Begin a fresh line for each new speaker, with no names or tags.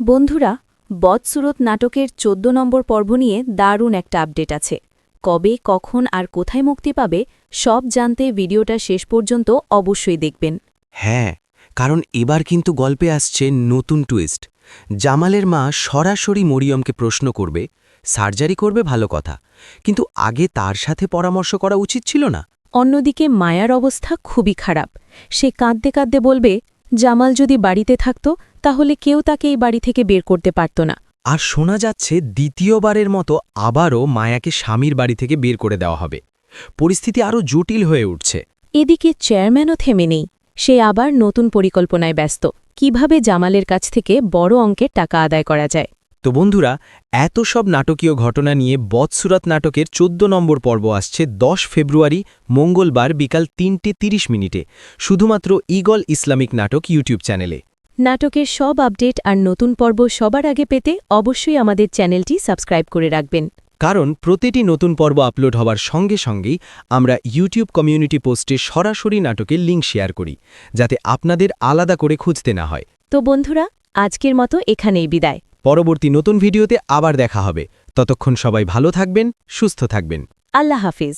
বন্ধুরা বৎসুরত নাটকের চোদ্দ নম্বর পর্ব নিয়ে দারুণ একটা আপডেট আছে। কবে কখন আর কোথায় মুক্তি পাবে সব জানতে ভিডিওটা শেষ পর্যন্ত অবশ্যই দেখবেন।
হ্যাঁ কারণ এবার কিন্তু গল্পে আসছে নতুন টুইস্ট। জামালের মা সরাসরি মরিয়মকে প্রশ্ন করবে সার্জারি করবে ভালো কথা কিন্তু আগে তার সাথে পরামর্শ করা উচিত ছিল না।
অন্যদিকে মায়ার অবস্থা খুবই খারাপ। সে কাঁদতে কাঁদতে বলবে জামাল যদি বাড়িতে থাকত তাহলে কেউ তাকে এই বাড়ি থেকে বের করতে পারত না।
আর শোনা যাচ্ছে দ্বিতীয়বারের মতো আবারও মায়াকে স্বামীর বাড়ি থেকে বের করে দেওয়া হবে। পরিস্থিতি আরও জটিল হয়ে উঠছে।
এদিকে চেয়ারম্যানও থেমে নেই। সে আবার নতুন পরিকল্পনায় ব্যস্ত। কীভাবে জামালের কাছ থেকে বড় অঙ্কের টাকা আদায় করা যায়?
তো বন্ধুরা এত সব নাটকীয় ঘটনা নিয়ে বৎসুরাত নাটকের চোদ্দ নম্বর পর্ব আসছে দশ ফেব্রুয়ারি মঙ্গলবার বিকাল তিনটে তিরিশ মিনিটে শুধুমাত্র ইগল ইসলামিক নাটক ইউটিউব চ্যানেলে।
নাটকের সব আপডেট আর নতুন পর্ব সবার আগে পেতে অবশ্যই আমাদের চ্যানেলটি সাবস্ক্রাইব করে রাখবেন।
কারণ প্রতিটি নতুন পর্ব আপলোড হওয়ার সঙ্গে সঙ্গেই আমরা ইউটিউব কমিউনিটি পোস্টে সরাসরি নাটকের লিঙ্ক শেয়ার করি যাতে আপনাদের আলাদা করে খুঁজতে না হয়।
তো বন্ধুরা আজকের মতো এখানেই বিদায়।
পরবর্তী নতুন ভিডিওতে আবার দেখা হবে। ততক্ষণ সবাই ভালো থাকবেন সুস্থ থাকবেন।
আল্লাহ হাফিজ।